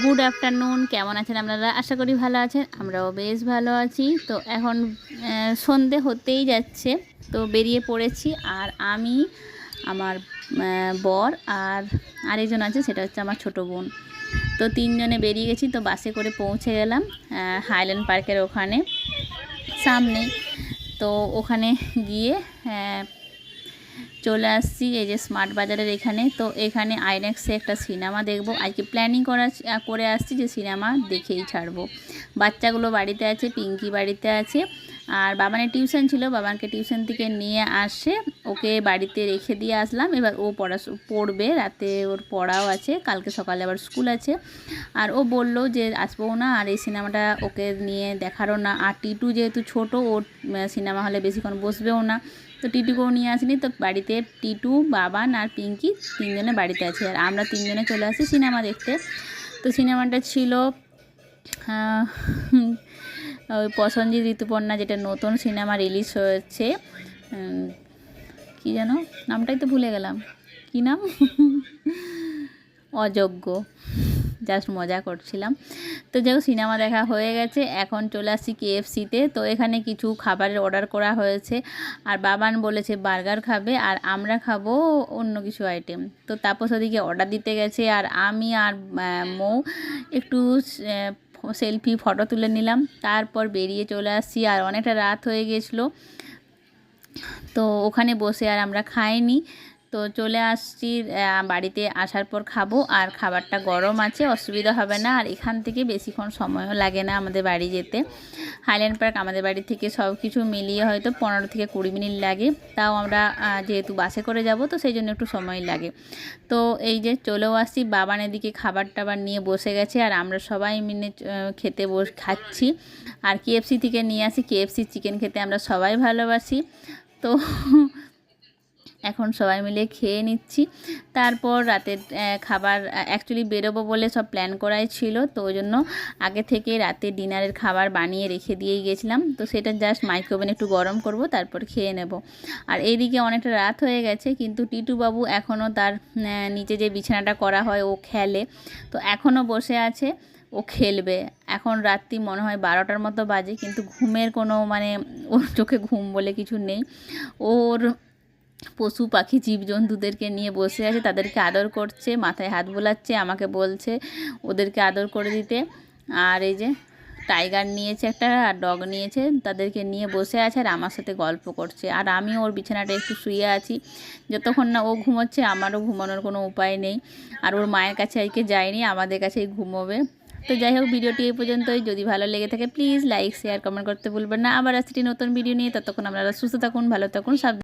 Good afternoon কেমন আছেন আপনারা? আশা করি ভালো আছেন, আমরাও বেশ ভালো আছি। তো এখন সন্ধে হতেই যাচ্ছে, তো বেরিয়ে পড়েছি। আর আমি, আমার বর আর আরেকজন আছে, সেটা হচ্ছে আমার ছোট বোন। তো তিনজনে বেরিয়ে গেছি, তো বাসে করে পৌঁছে গেলাম হাইল্যান্ড পার্কের ওখানে সামনে তো ওখানে গিয়ে চলে আসছি এই যে স্মার্ট বাজারের এখানে। তো এখানে আইনক্সে একটা সিনেমা দেখব। আজকে প্ল্যানিং করা করে আসছি যে সিনেমা দেখেই ছাড়বো। বাচ্চাগুলো বাড়িতে আছে পিঙ্কি বাড়িতে আছে। আর বাবানের টিউশন ছিল বাবানকে টিউশন থেকে নিয়ে আসে, ওকে বাড়িতে রেখে দিয়ে আসলাম। এবার ও পড়া পড়বে, রাতে ওর পড়াও আছে, কালকে সকালে আবার স্কুল আছে। আর ও বলল যে, আসব না, আর এই সিনেমাটা ওকে নিয়ে দেখারও না। আর টিটু যেহেতু ছোট ওর সিনেমা হলে বেশিক্ষণ বসবেও না। তো টিটুকেও নিয়ে আসিনি। তো বাড়িতে টিটু বাবান আর পিঙ্কি তিনজনে বাড়িতে আছে। আর আমরা তিনজনে চলে আসি সিনেমা দেখতে। তো সিনেমাটা ছিল ওই প্রসঞ্জিৎ ঋতুপর্ণা যেটা নতুন সিনেমা রিলিজ হয়েছে কি যেন? নামটাই তো ভুলে গেলাম। কি নাম? অযোগ্য। জাস্ট মজা করছিলাম। তো যাই সিনেমা দেখা হয়ে গেছে। এখন চলে আসছি কেএফসিতে। তো এখানে কিছু খাবারের অর্ডার করা হয়েছে। আর বাবান বলেছে, বার্গার খাবে আর আমরা খাব অন্য কিছু আইটেম তো তাপস ওদিকে অর্ডার দিতে গেছে। আর আমি আর মৌ একটু সেলফি, ফটো তুলে নিলাম। তারপর বেরিয়ে চলে আসছি আর অনেকটা রাত হয়ে গেছিল। তো ওখানে বসে আর আমরা খাইনি। তো চলে আসছি বাড়িতে আসার পর খাব। আর খাবারটা গরম আছে, অসুবিধা হবে না। আর এখান থেকে বেশিক্ষণ সময়ও লাগে না আমাদের বাড়ি যেতে। হাইল্যান্ড পার্ক আমাদের বাড়ি থেকে সব কিছু মিলিয়ে হয়তো পনেরো থেকে কুড়ি মিনিট লাগে। তাও আমরা যেহেতু বাসে করে যাব, তো সেই জন্য একটু সময় লাগে। তো এই যে চলেও আসছি বাবানের দিকে খাবার টাবার নিয়ে বসে গেছে। আর আমরা সবাই মিলে খেতে বস, খাচ্ছি। আর কেএফসি থেকে নিয়ে আসি। কেএফসি চিকেন খেতে আমরা সবাই ভালোবাসি। তো এখন সবাই মিলে খেয়ে নিচ্ছি। তারপর রাতের খাবার অ্যাকচুয়ালি বেরোবো বলে সব প্ল্যান করাই ছিল, তো ওই জন্য আগে থেকে রাতে ডিনারের খাবার বানিয়ে রেখে দিয়েই গেছিলাম। তো সেটা জাস্ট মাইক্রোওভেন একটু গরম করব, তারপর খেয়ে নেব। আর এইদিকে অনেকটা রাত হয়ে গেছে, কিন্তু টিটু বাবু এখনও তার নিচে যে বিছানাটা করা হয়, ও খেলে। তো এখনও বসে আছে, ও খেলবে। এখন রাত্রি মনে হয় বারোটার মতো বাজে, কিন্তু ঘুমের কোনো মানে ওর চোখে ঘুম বলে কিছু নেই। ওর পশু পাখি, জীবজন্তুদেরকে নিয়ে বসে আছে, তাদেরকে আদর করছে, মাথায় হাত বোলাচ্ছে, আমাকে বলছে ওদেরকে আদর করে দিতে। আর এই যে টাইগার নিয়েছে একটা, আর ডগ নিয়েছে, তাদেরকে নিয়ে বসে আছে আর আমার সাথে গল্প করছে। আর আমি ওর বিছানাটা একটু শুয়ে আছি। যতক্ষণ না ও ঘুমোচ্ছে, আমারও ঘুমানোর কোনো উপায় নেই। আর ওর মায়ের কাছে আজকে যায়নি আমাদের কাছেই ঘুমোবে। তো যাই হোক, ভিডিওটি এই পর্যন্তই। যদি ভালো লেগে থাকে প্লিজ লাইক শেয়ার কমেন্ট করতে ভুলবেন না। আবার আসছি নতুন ভিডিও নিয়ে। ততক্ষণ আপনারা সুস্থ থাকুন, ভালো থাকুন, সাবধান